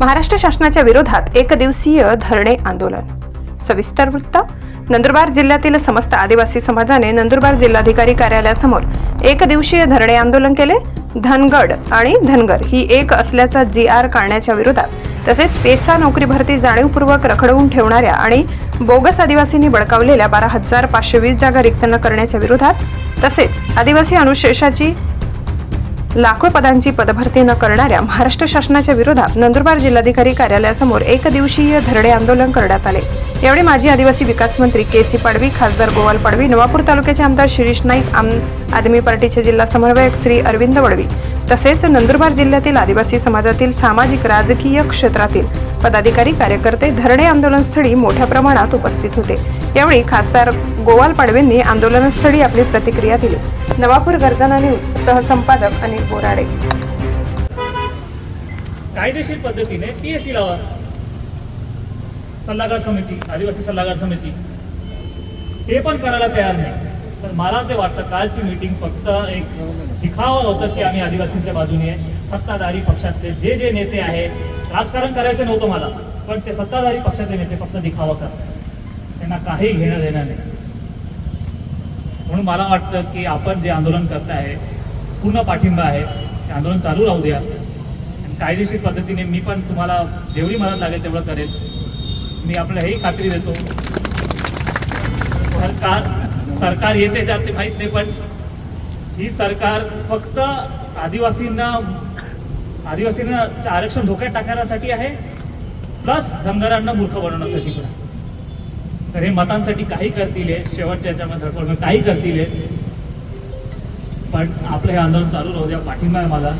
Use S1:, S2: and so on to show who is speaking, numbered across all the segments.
S1: महाराष्ट्र शासनाच्या विरोधात एक दिवसीय धरणे आंदोलन. सविस्तर वृत्त नंदुरबार जिल्ह्यातील समस्त आदिवासी समाजाने नंदुरबार जिल्हाधिकारी कार्यालयासमोर एक दिवसीय धरणे आंदोलन केले. धनगड आणि धनगर ही एक असल्याचा जी आर काढण्याच्या विरोधात तसेच पेसा नोकरी भरती जाणीवपूर्वक रखडवून ठेवणाऱ्या आणि बोगस आदिवासींनी बळकावलेल्या बारा हजार पाचशे वीस जागा रिक्त न करण्याच्या विरोधात तसेच आदिवासी अनुशेषाची लाखो पदांची पदभरती न करणाऱ्या महाराष्ट्र शासनाच्या विरोधात नंदुरबार जिल्हाधिकारी कार्यालयासमोर एक दिवसीय धरणे आंदोलन करण्यात आले. यावेळी माजी आदिवासी विकास मंत्री के सी पाडवी खासदार गोवाल पाडवी नवापूर तालुक्याचे आमदार शिरीष नाईक आम आदमी पार्टीचे जिल्हा समन्वयक श्री अरविंद वडवी तसेच नंदुरबार जिल्ह्यातील आदिवासी समाजातील सामाजिक राजकीय क्षेत्रातील पदाधिकारी कार्यकर्ते धरणे आंदोलनस्थळी मोठ्या प्रमाणात उपस्थित होते. यावेळी खासदार गोवाल पाडवेंनी आंदोलनस्थळी आपली प्रतिक्रिया दिली. नवापूर गर्जना न्यूज सहसंपादक अनिल बोराडे.
S2: कायदेशीर पद्धतीने पी एस सी लावा. सल्लागार समिती आदिवासी सल्लागार समिती. ते पण करायला तयार नाही. तर मला ते वाटतं कालची मीटिंग फक्त एक दिखावा होतं की आम्ही आदिवासींच्या बाजूने सत्ताधारी पक्षातले जे जे नेते आहेत राजकारण करायचं नव्हतं मला. पण ते सत्ताधारी पक्षातले नेते फक्त दिखावा करतात. त्यांना काही घेणं देणं नाही. म्हणून मला वाटतं की आपण जे आंदोलन करताय पूर्ण पाठिंबा आहे ते आंदोलन चालू राहू द्या. आणि कायदेशीर पद्धतीने मी पण तुम्हाला जेवढी मदत लागेल तेवढं करेल. मी आपल्याला हेही खात्री देतो. सरकार सरकार येते जाते माहीत नाही पण ही सरकार फक्त आदिवासींना आदिवासींना आरक्षण धोक्यात टाकण्यासाठी आहे प्लस धनगरांना मूर्ख बनवण्यासाठी पण आहे. तर हे मतांसाठी काही करतील शेवटच्या याच्यामध्ये धडपड काही करतील पण आपलं हे आंदोलन चालू राहू द्या पाठिंबा आहे मला.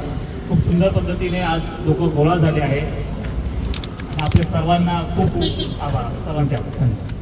S2: खूप सुंदर पद्धतीने आज लोक गोळा झाले आहे. आपल्या सर्वांना खूप खूप आभार. सर्वांचे आभार. धन्यवाद